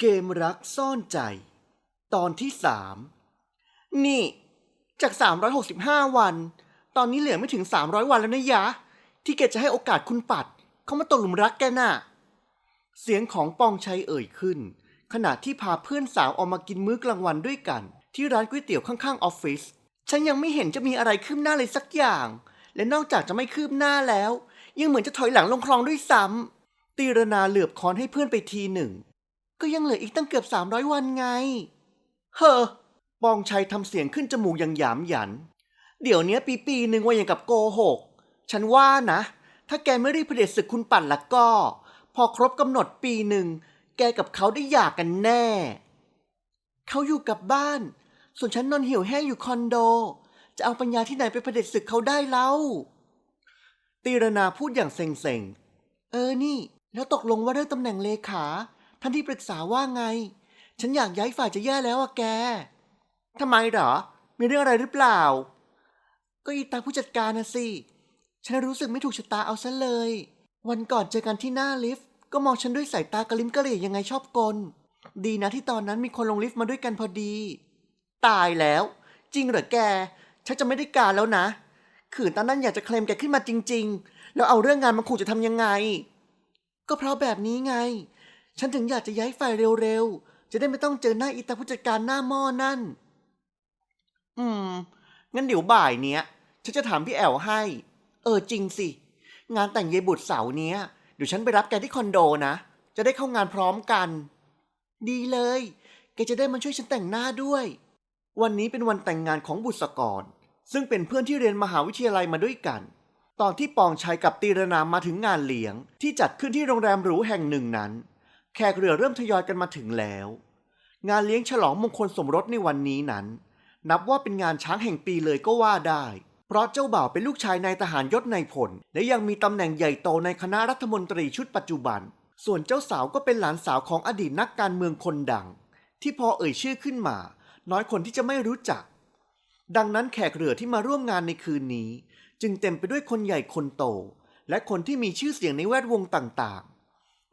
เกมรักซ่อนใจ ตอนที่สามนี่ จาก 365 วัน ตอนนี้เหลือไม่ถึง 300 วันแล้วนะยะ ที่แกจะให้โอกาสคุณปัด เขามาตกหลุมรักแกน่ะ เสียงของปองชัยเอ่ยขึ้น ขณะที่พาเพื่อนสาวออกมากินมื้อกลางวันด้วยกัน ที่ร้านก๋วยเตี๋ยวข้างๆออฟฟิศฉันยังไม่เห็นจะมีอะไรคืบหน้าเลยสักอย่าง และนอกจากจะไม่คืบหน้าแล้ว ยังเหมือนจะถอยหลังลงคลองด้วยซ้ำตีรนาเหลือบค้อนให้เพื่อนไปทีหนึ่ง ก็ยังเหลืออีกตั้งเกือบ 300 วันไง เฮ้อปองชัยทำเสียงขึ้นจมูกอย่างหยามหยัน เดี๋ยวเนี้ยปีปีหนึ่งว่าอย่างกับโกหก ฉันว่านะ ถ้าแกไม่รีบเผด็จศึกคุณปั่นละก็ พอครบกำหนดปีหนึ่ง แกกับเขาได้หย่ากกันแน่ เขาอยู่กับบ้าน ส่วนฉันนอนเหี่ยวแห้งอยู่คอนโด จะเอาปัญญาที่ไหนไปเผด็จศึกเขาได้เล่า ตีรนาพูดอย่างเซ็งๆ เออนี่ แล้วตกลงว่าเรื่องตำแหน่งเลขา ท่านที่ปรึกษาว่าไง ฉันอยากย้ายฝ่ายจะแย่แล้วอะแกทำไมเหรอ มีเรื่องอะไรหรือเปล่า ก็อีตาผู้จัดการนะสิ ฉันรู้สึกไม่ถูกชะตาเอาซะเลย วันก่อนเจอกันที่หน้าลิฟต์ก็มองฉันด้วยสายตากระลิมกระเหลี่ยยังไงชอบกล ดีนะที่ตอนนั้นมีคนลงลิฟต์มาด้วยกันพอดี ตายแล้ว จริงเหรอแก ฉันจะไม่ได้การแล้วนะ ขืนตอนนั้นอยากจะเคลมแกขึ้นมาจริง ๆ แล้วเอาเรื่องงานมาขู่จะทำยังไง ก็เพราะแบบนี้ไง ฉันถึงอยากจะย้ายฝ่ายเร็วๆ จะได้ไม่ต้องเจอหน้าอีตาผู้จัดการหน้าหม้อนั่น อืม งั้นเดี๋ยวบ่ายเนี้ย ฉันจะถามพี่แอลให้ เออจริงสิ งานแต่งเยบุตรเสาร์เนี้ย เดี๋ยวฉันไปรับแกที่คอนโดนะ จะได้เข้างานพร้อมกัน ดีเลย แกจะได้มาช่วยฉันแต่งหน้าด้วย วันนี้เป็นวันแต่งงานของบุษกร ซึ่งเป็นเพื่อนที่เรียนมหาวิทยาลัยมาด้วยกันตอนที่ปองชัยกับตีรนามมาถึงงานเลี้ยง ที่จัดขึ้นที่โรงแรมหรูแห่งหนึ่งนั้น แขกเรือเริ่มทยอยกันมาถึงแล้ว งานเลี้ยงฉลองมงคลสมรสในวันนี้นั้น นับว่าเป็นงานช้างแห่งปีเลยก็ว่าได้ เพราะเจ้าบ่าวเป็นลูกชายนายทหารยศนายพลและยังมีตำแหน่งใหญ่โตในคณะรัฐมนตรีชุดปัจจุบัน ส่วนเจ้าสาวก็เป็นหลานสาวของอดีตนักการเมืองคนดัง ที่พอเอ่ยชื่อขึ้นมา น้อยคนที่จะไม่รู้จัก ดังนั้นแขกเรือที่มาร่วมงานในคืนนี้ จึงเต็มไปด้วยคนใหญ่คนโต และคนที่มีชื่อเสียงในแวดวงต่าง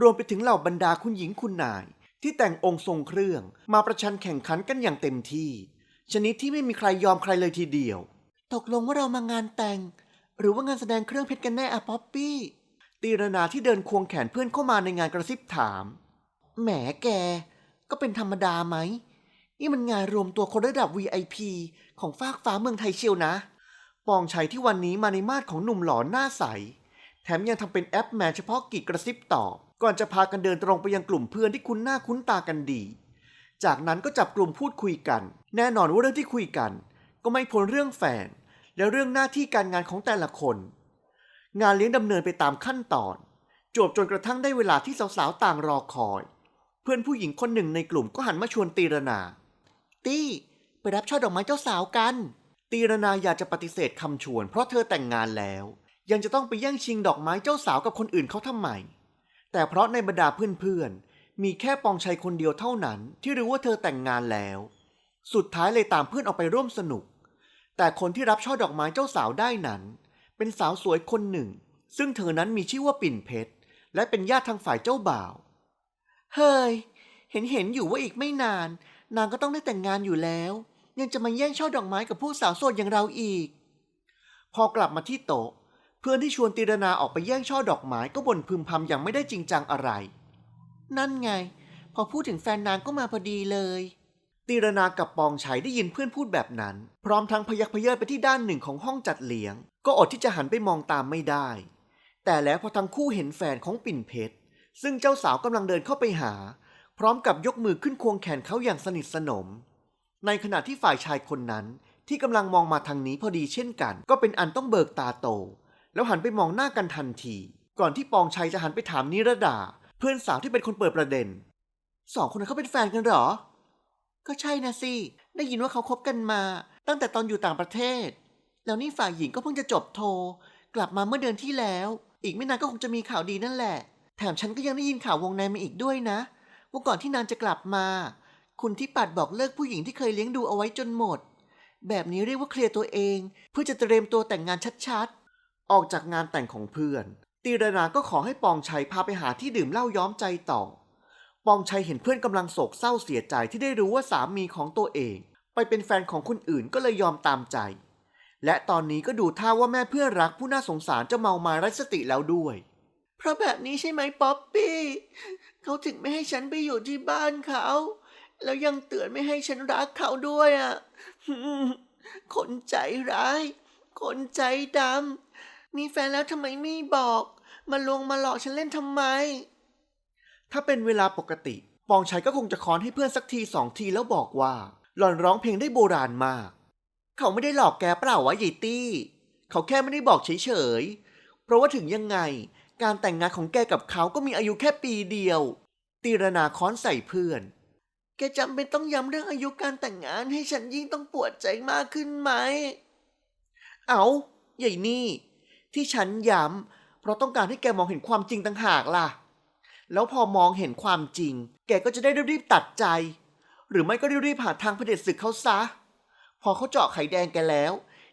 รวมไปถึงเหล่าบรรดาคุณหญิงคุณนาย ที่แต่งองค์ทรงเครื่องมาประชันแข่งขันกันอย่างเต็มที่ ชนิดที่ไม่มีใครยอมใครเลยทีเดียว ตกลงว่าเรามางานแต่ง หรือว่างานแสดงเครื่องเพชรกันแน่อะป๊อปปี้ตีรนาที่เดินควงแขนเพื่อนเข้ามาในงานกระซิบถาม แหมแก ก็เป็นธรรมดาไหม นี่มันงานรวมตัวคนระดับ VIP ของฟากฟ้าเมืองไทยเชียวนะ ปองชัยที่วันนี้มาในมาดของหนุ่มหล่อหน้าใส แถมยังทำเป็นแอปแมนเฉพาะกิจกระซิบตอบ ก่อนจะพากันเดินตรงไปยังกลุ่มเพื่อนที่คุ้นหน้าคุ้นตากันดี จากนั้นก็จับกลุ่มพูดคุยกัน แน่นอนว่าเรื่องที่คุยกัน ก็ไม่พ้นเรื่องแฟน และเรื่องหน้าที่การงานของแต่ละคน งานเลี้ยงดำเนินไปตามขั้นตอน จวบจนกระทั่งได้เวลาที่สาวๆต่างรอคอย เพื่อนผู้หญิงคนหนึ่งในกลุ่มก็หันมาชวนตีรนา ตี้ไปรับช่อดอกไม้เจ้าสาวกัน ตีรนาอยากจะปฏิเสธคำชวน เพราะเธอแต่งงานแล้ว ยังจะต้องไปแย่งชิงดอกไม้เจ้าสาวกับคนอื่นเขาทำไม แต่เพราะในบรรดาเพื่อนๆ มีแค่ปองชัยคนเดียวเท่านั้น ที่รู้ว่าเธอแต่งงานแล้ว สุดท้ายเลยตามเพื่อนออกไปร่วมสนุก แต่คนที่รับช่อดอกไม้เจ้าสาวได้นั้น เป็นสาวสวยคนหนึ่ง ซึ่งเธอนั้นมีชื่อว่าปิ่นเพชร และเป็นญาติทางฝ่ายเจ้าบ่าว เฮ้ย เห็นเห็นอยู่ว่าอีกไม่นาน นางก็ต้องได้แต่งงานอยู่แล้ว ยังจะมาแย่งช่อดอกไม้กับผู้สาวโสดอย่างเราอีก พอกลับมาที่โต๊ะ พื่อนที่ชวนตีรนาออกไปแย่งช่อดอกไม้ก็บ่นพึมพำอย่างไม่ได้จริงจังอะไร นั่นไง พอพูดถึงแฟนนางก็มาพอดีเลย ตีรนากับปองชัยได้ยินเพื่อนพูดแบบนั้น พร้อมทั้งพยักพเยิดไปที่ด้านหนึ่งของห้องจัดเลี้ยง ก็อดที่จะหันไปมองตามไม่ได้ แต่แล้วพอทั้งคู่เห็นแฟนของปิ่นเพชรซึ่งเจ้าสาวกำลังเดินเข้าไปหา พร้อมกับยกมือขึ้นควงแขนเขาอย่างสนิทสนม ในขณะที่ฝ่ายชายคนนั้นที่กำลังมองมาทางนี้พอดีเช่นกัน ก็เป็นอันต้องเบิกตาโต แล้วหันไปมองหน้ากันทันที ก่อนที่ปองชัยจะหันไปถามนิรดา เพื่อนสาวที่เป็นคนเปิดประเด็น สองคนนั้นเขาเป็นแฟนกันเหรอ ก็ใช่นะสิ ได้ยินว่าเขาคบกันมา ตั้งแต่ตอนอยู่ต่างประเทศ แล้วนี่ฝ่ายหญิงก็เพิ่งจะจบโท กลับมาเมื่อเดือนที่แล้ว อีกไม่นานก็คงจะมีข่าวดีนั่นแหละ แถมฉันก็ยังได้ยินข่าววงในมาอีกด้วยนะ ว่าก่อนที่นางจะกลับมา คุณที่ปัดบอกเลิกผู้หญิงที่เคยเลี้ยงดูเอาไว้จนหมด แบบนี้เรียกว่าเคลียร์ตัวเอง เพื่อจะเตรียมตัวแต่งงานชัดๆ ออกจากงานแต่งของเพื่อน ตีรนาก็ขอให้ปองชัยพาไปหาที่ดื่มเหล้าย้อมใจต่อปปองชัยเห็นเพื่อนกำลังโศกเศร้าเสียใจที่ได้รู้ว่าสามีของตัวเอง ไปเป็นแฟนของคนอื่นก็เลยยอมตามใจ และตอนนี้ก็ดูท่าว่าแม่เพื่อนรักผู้น่าสงสารจะเมามาไร้สติแล้วด้วย เพราะแบบนี้ใช่ไหมป๊อปปี้เขาถึงไม่ให้ฉันไปอยู่ที่บ้านเขา แล้วยังเตือนไม่ให้ฉันรักเขาด้วยอะคนใจร้าย คนใจดำ มีแฟนแล้วทำไมไม่บอก มาลวงมาหลอกฉันเล่นทำไม ถ้าเป็นเวลาปกติ ปองชัยก็คงจะค้อนให้เพื่อนสักทีสองทีแล้วบอกว่า หล่อนร้องเพลงได้โบราณมาก เขาไม่ได้หลอกแกเปล่าวะยายตี้ เขาแค่ไม่ได้บอกเฉยๆ เพราะว่าถึงยังไง การแต่งงานของแกกับเขาก็มีอายุแค่ปีเดียว ตีรนาค้อนใส่เพื่อน แกจำเป็นต้องย้ำเรื่องอายุการแต่งงานให้ฉันยิ่งต้องปวดใจมากขึ้นไหม เอาใหญ่นี่ ที่ฉันย้ำเพราะต้องการให้แกมองเห็นความจริงต่างหากล่ะ แล้วพอมองเห็นความจริง แกก็จะได้รีบๆตัดใจ หรือไม่ก็รีบๆหาทางเผด็จศึกเขาซะ พอเขาเจาะไข่แดงแกแล้ว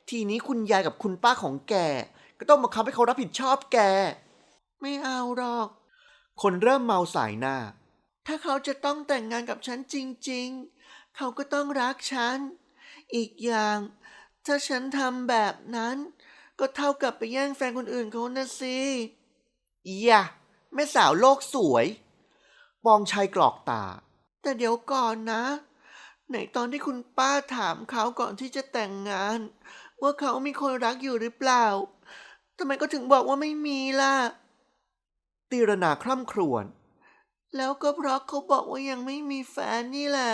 ทีนี้คุณยายกับคุณป้าของแก ก็ต้องมาคับให้เขารับผิดชอบแก ไม่เอาหรอก คนเริ่มเมาสายหน้า ถ้าเขาจะต้องแต่งงานกับฉันจริง ๆ เขาก็ต้องรักฉัน อีกอย่าง ถ้าฉันทำแบบนั้น ก็เท่ากับไปแย่งแฟนคนอื่นเขานะสิอย่าแม่สาวโลกสวย ปองชัยกรอกตา แต่เดี๋ยวก่อนนะ ไหนตอนที่คุณป้าถามเขาก่อนที่จะแต่งงาน ว่าเขามีคนรักอยู่หรือเปล่าทำไมก็ถึงบอกว่าไม่มีล่ะ ตีรนาคร่ำครวญ แล้วก็เพราะเขาบอกว่ายังไม่มีแฟนนี่แหละ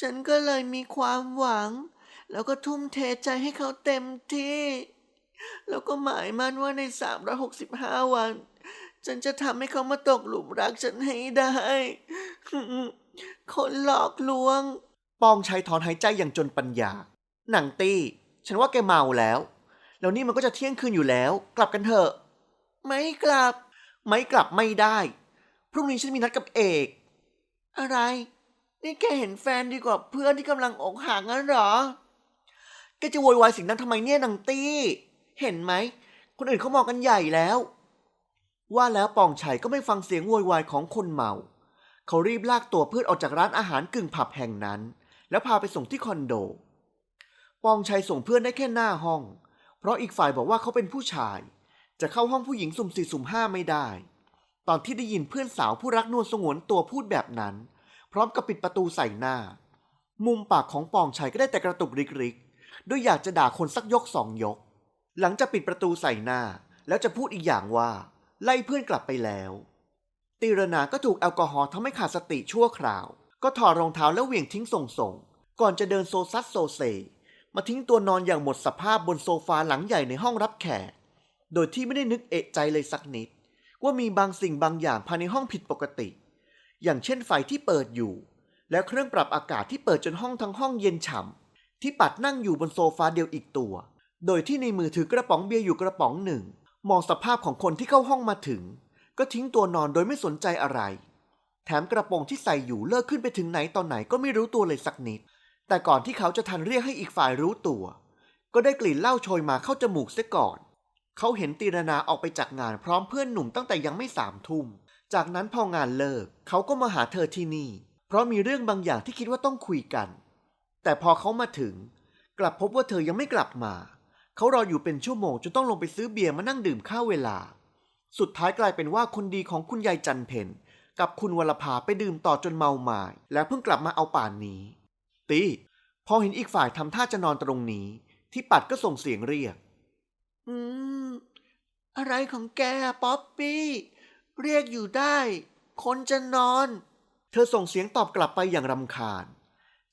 ฉันก็เลยมีความหวัง แล้วก็ทุ่มเทใจให้เขาเต็มที่ แล้วก็หมายมั่นว่าใน 365 วัน ฉันจะทำให้เขามาตกหลุมรักฉันให้ได้ คนหลอกลวง ปองชัยถอนหายใจอย่างจนปัญญา หนังตี้ ฉันว่าแกเมาแล้ว แล้วนี่มันก็จะเที่ยงคืนอยู่แล้ว กลับกันเถอะ ไม่กลับ ไม่กลับไม่ได้ พรุ่งนี้ฉันมีนัดกับเอก อะไร นี่แกเห็นแฟนดีกว่าเพื่อนที่กำลังอกหักงั้นเหรอ แกจะโวยวายสิ่งนั้นทำไมเนี่ยนางตี้ เห็นไหม คนอื่นเขามองกันใหญ่แล้ว ว่าแล้วปองชัยก็ไม่ฟังเสียงโวยวายของคนเมา เขารีบลากตัวเพื่อนออกจากร้านอาหารกึ่งผับแห่งนั้น แล้วพาไปส่งที่คอนโด ปองชัยส่งเพื่อนได้แค่หน้าห้อง เพราะอีกฝ่ายบอกว่าเขาเป็นผู้ชาย จะเข้าห้องผู้หญิงสุ่มสี่สุ่มห้าไม่ได้ ตอนที่ได้ยินเพื่อนสาวผู้รักนวลสงวนตัวพูดแบบนั้น พร้อมกับปิดประตูใส่หน้า มุมปากของปองชัยก็ได้แต่กระตุกริกๆด้วยอยากจะด่าคนสักยกสองยก หลังจากปิดประตูใส่หน้า แล้วจะพูดอีกอย่างว่า ไล่เพื่อนกลับไปแล้ว ตีรนาก็ถูกแอลกอฮอล์ทำให้ขาดสติชั่วคราว ก็ถอดรองเท้าแล้วเหวี่ยงทิ้งส่งๆก่อนจะเดินโซซัดโซเซ มาทิ้งตัวนอนอย่างหมดสภาพบนโซฟาหลังใหญ่ในห้องรับแขก โดยที่ไม่ได้นึกเอะใจเลยสักนิด ว่ามีบางสิ่งบางอย่างภายในห้องผิดปกติ อย่างเช่นไฟที่เปิดอยู่ และเครื่องปรับอากาศที่เปิดจนห้องทั้งห้องเย็นฉ่ำที่ปัดนั่งอยู่บนโซฟาเดียวอีกตัว โดยที่ในมือถือกระป๋องเบียร์อยู่กระป๋องหนึ่ง มองสภาพของคนที่เข้าห้องมาถึง ก็ทิ้งตัวนอนโดยไม่สนใจอะไร แถมกระโปรงที่ใส่อยู่เลิกขึ้นไปถึงไหนตอนไหนก็ไม่รู้ตัวเลยสักนิด แต่ก่อนที่เขาจะทันเรียกให้อีกฝ่ายรู้ตัว ก็ได้กลิ่นเหล้าโชยมาเข้าจมูกเสียก่อน เขาเห็นตีรนาออกไปจากงานพร้อมเพื่อนหนุ่มตั้งแต่ยังไม่สามทุ่ม จากนั้นพองานเลิก เขาก็มาหาเธอที่นี่ เพราะมีเรื่องบางอย่างที่คิดว่าต้องคุยกัน แต่พอเขามาถึง กลับพบว่าเธอยังไม่กลับมา เขารออยู่เป็นชั่วโมงจนต้องลงไปซื้อเบียร์มานั่งดื่มข้าวเวลา สุดท้ายกลายเป็นว่าคนดีของคุณยายจันเพนกับคุณวรภาไปดื่มต่อจนเมาหมาย แล้วเพิ่งกลับมาเอาป่านนี้ ตีพอเห็นอีกฝ่ายทำท่าจะนอนตรงนี้ ที่ปัดก็ส่งเสียงเรียก อืม อะไรของแกป๊อปปี้ เรียกอยู่ได้ คนจะนอน เธอส่งเสียงตอบกลับไปอย่างรำคาญ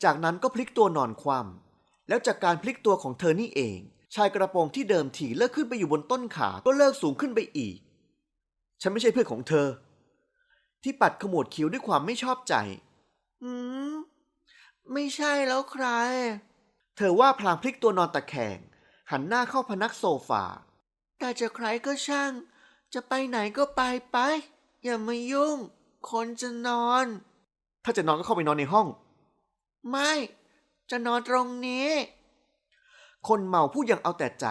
จากนั้นก็พลิกตัวนอนคว่ำแล้วจากการพลิกตัวของเธอนี่เอง ชายกระโปรงที่เดิมถี่เลิกขึ้นไปอยู่บนต้นขาก็เลิกสูงขึ้นไปอีก ฉันไม่ใช่เพื่อนของเธอ ที่ปัดขมวดคิ้วด้วยความไม่ชอบใจ อืม ไม่ใช่แล้วใคร เธอว่าพลางพลิกตัวนอนตะแคง หันหน้าเข้าพนักโซฟา แต่จะใครก็ช่าง จะไปไหนก็ไปไป อย่ามายุ่ง คนจะนอน ถ้าจะนอนก็เข้าไปนอนในห้อง ไม่ จะนอนตรงนี้ คนเมาพูดอย่างเอาแต่ใจ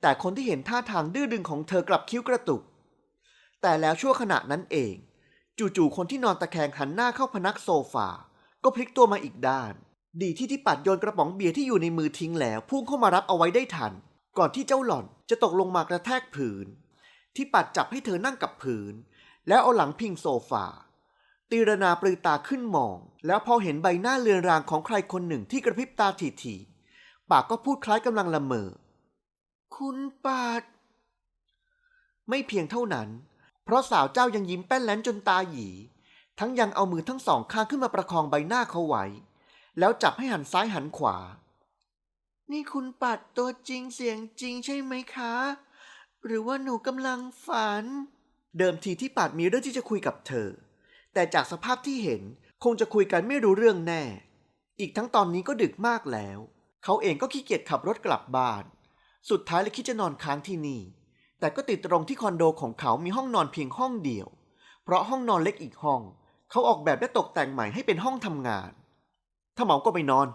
แต่คนที่เห็นท่าทางดื้อดึงของเธอกลับคิ้วกระตุก แต่แล้วชั่วขณะนั้นเอง จู่ๆคนที่นอนตะแคงหันหน้าเข้าพนักโซฟา ก็พลิกตัวมาอีกด้าน ดีที่ที่ปัดโยนกระป๋องเบียร์ที่อยู่ในมือทิ้งแล้ว พุ่งเข้ามารับเอาไว้ได้ทัน ก่อนที่เจ้าหล่อนจะตกลงมากระแทกผืน ที่ปัดจับให้เธอนั่งกับผืน แล้วเอาหลังพิงโซฟาตีรนาปลือตาขึ้นมอง แล้วพอเห็นใบหน้าเลือนรางของใครคนหนึ่งที่กระพริบตาถี่ๆ ปากก็พูดคล้ายกำลังละเมอ คุณปัดไม่เพียงเท่านั้น เพราะสาวเจ้ายังยิ้มแป้นแล้นจนตาหยี ทั้งยังเอามือทั้งสองข้างขึ้นมาประคองใบหน้าเขาไว้ แล้วจับให้หันซ้ายหันขวา นี่คุณปัดตัวจริงเสียงจริงใช่ไหมคะ หรือว่าหนูกำลังฝัน เดิมทีที่ปัดมีเรื่องที่จะคุยกับเธอ แต่จากสภาพที่เห็นคงจะคุยกันไม่รู้เรื่องแน่ อีกทั้งตอนนี้ก็ดึกมากแล้ว เขาเองก็ขี้เกียจขับรถกลับบ้าน สุดท้ายเลยคิดจะนอนค้างที่นี่ แต่ก็ติดตรงที่คอนโดของเขามีห้องนอนเพียงห้องเดียว เพราะห้องนอนเล็กอีกห้อง เขาออกแบบและตกแต่งใหม่ให้เป็นห้องทำงานถ้าเหมาก็ไปนอน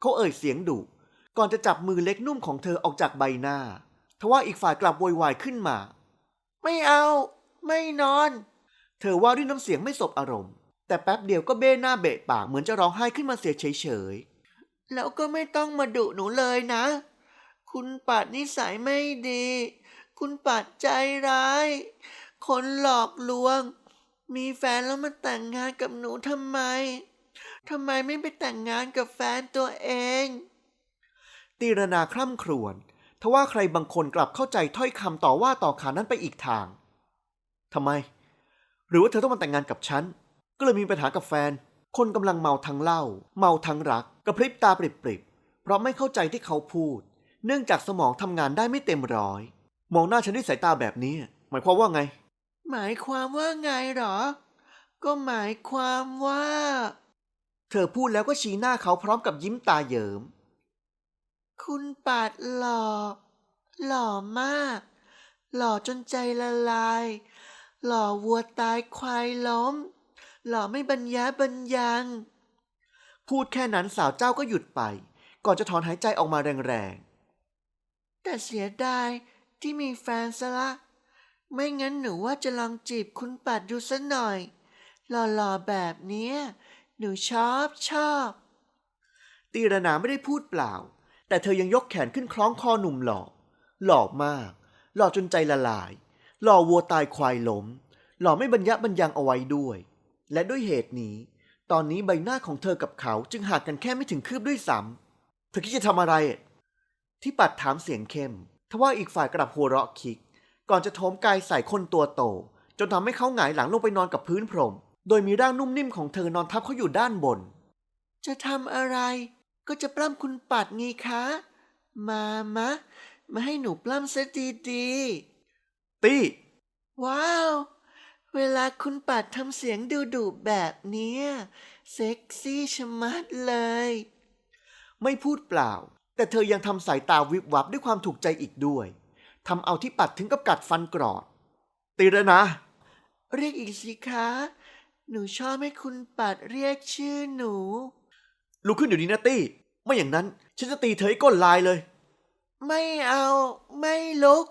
เขาเอ่ยเสียงดุก่อนจะจับมือเล็กนุ่มของเธอออกจากใบหน้า ทว่าอีกฝ่ายกลับโวยวายขึ้นมา ไม่เอา ไม่นอน เธอว่าด้วยน้ำเสียงไม่สบอารมณ์ แต่แป๊บเดียวก็เบ้หน้าเบะปากเหมือนจะร้องไห้ขึ้นมาเสียเฉย แล้วก็ไม่ต้องมาดุหนูเลยนะ คุณปัดนิสัยไม่ดี คุณปัดใจร้าย คนหลอกลวง มีแฟนแล้วมาแต่งงานกับหนูทำไมทำไมไม่ไปแต่งงานกับแฟนตัวเอง ตีรนาคร่ำครวญทว่าใครบางคนกลับเข้าใจถ้อยคำต่อว่าต่อขานนั้นไปอีกทางทำไม หรือว่าเธอต้องมาแต่งงานกับฉัน ก็เลยมีปัญหากับแฟน คนกำลังเมาทั้งเหล้าเมาทั้งรัก กระพริบตาปริบๆ เพราะไม่เข้าใจที่เขาพูด เนื่องจากสมองทำงานได้ไม่เต็มร้อย มองหน้าฉันด้วยสายตาแบบนี้ หมายความว่าไง หมายความว่าไงหรอ ก็หมายความว่า เธอพูดแล้วก็ชี้หน้าเขาพร้อมกับยิ้มตาเหยิมคุณปาดหล่อ หล่อมาก หล่อจนใจละลาย หล่อวัวตายควายล้ม หล่อไม่บรรยะบรรยัง พูดแค่นั้นสาวเจ้าก็หยุดไป ก่อนจะถอนหายใจออกมาแรงๆ แต่เสียดายที่มีแฟนซะละ ไม่งั้นหนูว่าจะลองจีบคุณปัดดูสัหน่อย หล่อๆแบบเนี้ยหนูชอบชอบ ตีระนาไม่ได้พูดเปล่า แต่เธอยังยกแขนขึ้นคล้องคอหนุ่มหล่อ หล่อมาก หล่อจนใจละลาย หล่อวัวตายควายล้ม หล่อไม่บรรยะบรรยังเอาไว้ด้วย และด้วยเหตุนี้ ตอนนี้ใบหน้าของเธอกับเขาจึงห่างกันแค่ไม่ถึงคืบด้วยซ้ำเธอคิดจะทำอะไร ที่ปัดถามเสียงเข้ม ทว่าอีกฝ่ายกลับหัวเราะคิก ก่อนจะโถมกายใส่คนตัวโต จนทำให้เขาหงายหลังลงไปนอนกับพื้นพรม โดยมีร่างนุ่มนิ่มของเธอนอนทับเขาอยู่ด้านบน จะทำอะไร ก็จะปล้ำคุณปัดไงคะ มามะ มาให้หนูปล้ำซะดีๆตี้ว้าว เวลาคุณปัดทำเสียงดูดุๆแบบเนี้ยเซ็กซี่ชะมัดเลย ไม่พูดเปล่า แต่เธอยังทำสายตาวิบวับด้วยความถูกใจอีกด้วยทำเอาที่ปัดถึงกับกัดฟันกรอด ตีแล้วนะ เรียกอีกสิคะ หนูชอบให้คุณปัดเรียกชื่อหนู ลุกขึ้นเดี๋ยวนี้นะตี้ ไม่อย่างนั้น ฉันจะตีเธอให้ก้นลายเลย ไม่เอา ไม่ลุก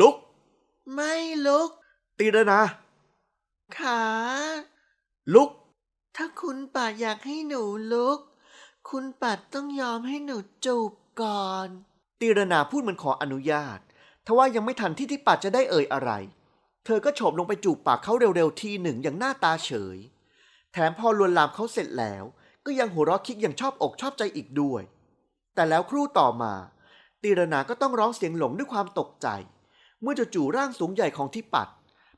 ลุก ไม่ลุก ตีแล้วนะ ขา ลุก ถ้าคุณปัดอยากให้หนูลุก คุณปัดต้องยอมให้หนูจูบก่อน ตีรนาพูดเหมือนขออนุญาต ทว่ายังไม่ทันที่ที่ปัดจะได้เอ่ยอะไร เธอก็โฉบลงไปจูบปากเขาเร็วๆทีหนึ่งอย่างหน้าตาเฉย แถมพอลวนลามเขาเสร็จแล้ว ก็ยังหัวเราะคิกอย่างชอบอกชอบใจอีกด้วย แต่แล้วครู่ต่อมา ตีรนาก็ต้องร้องเสียงหลงด้วยความตกใจ เมื่อจู่ๆร่างสูงใหญ่ของที่ปัด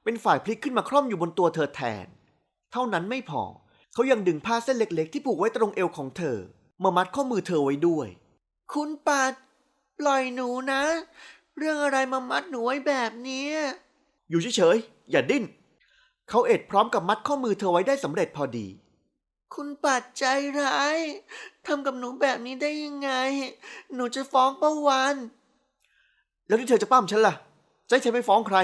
เป็นฝ่ายพลิกขึ้นมาคล่อมอยู่บนตัวเธอแทน เท่านั้นไม่พอ เขายังดึงผ้าเส้นเล็กๆ ที่ผูกไว้ตรงเอวของเธอ มามัดข้อมือเธอไว้ด้วย คุณปัด ปล่อยหนูนะ เรื่องอะไรมามัดหนูไว้แบบเนี้ยอยู่เฉยๆ อย่าดิ้น เขาเอ็ดพร้อมกับมัดข้อมือเธอไว้ได้สำเร็จพอดี คุณปัดใจร้ายทำกับหนูแบบนี้ได้ยังไง หนูจะฟ้องป้าวัน แล้วที่เธอจะปั้มฉันล่ะจะให้ฉันไม่ฟ้องใคร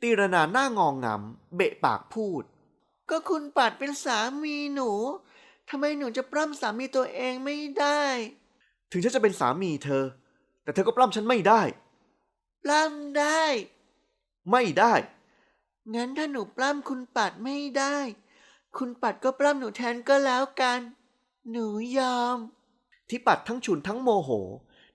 ตีรนาหน้างองงำเบะปากพูด ก็คุณปัดเป็นสามีหนูทำไมหนูจะปล้ำสามีตัวเองไม่ได้ ถึงฉันจะเป็นสามีเธอ แต่เธอก็ปล้ำฉันไม่ได้ ปล้ำได้ ไม่ได้ งั้นถ้าหนูปล้ำคุณปัดไม่ได้ คุณปัดก็ปล้ำหนูแทนก็แล้วกัน หนูยอมที่ปัดทั้งฉุนทั้งโมโห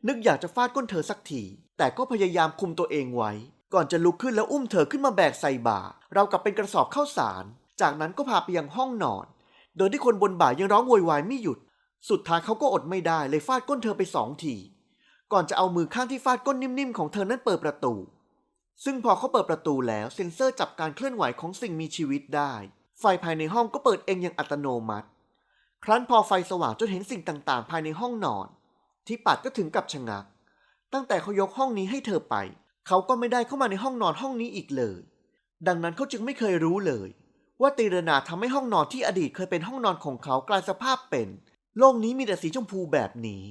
นึกอยากจะฟาดก้นเธอสักที แต่ก็พยายามคุมตัวเองไว้ ก่อนจะลุกขึ้นแล้วอุ้มเธอขึ้นมาแบกใส่บ่า เรากับเป็นกระสอบข้าวสาร จากนั้นก็พาไปยังห้องนอน โดยที่คนบนบ่ายังร้องโวยวายไม่หยุด สุดท้ายเขาก็อดไม่ได้เลยฟาดก้นเธอไปสองที ก่อนจะเอามือข้างที่ฟาดก้นนิ่มๆของเธอนั้นเปิดประตู ซึ่งพอเขาเปิดประตูแล้วเซ็นเซอร์จับการเคลื่อนไหวของสิ่งมีชีวิตได้ ไฟภายในห้องก็เปิดเองอย่างอัตโนมัติ ครั้นพอไฟสว่างจนเห็นสิ่งต่างๆ ภายในห้องนอน ที่ปัดก็ถึงกับชะงัก ตั้งแต่เขายกห้องนี้ให้เธอไป เขาก็ไม่ได้เข้ามาในห้องนอนห้องนี้อีกเลย ดังนั้นเขาจึงไม่เคยรู้เลย ว่าตีรนาทำให้ห้องนอนที่อดีตเคยเป็นห้องนอนของเขากลายสภาพเป็น โลกนี้มีแต่สีชมพูแบบนี้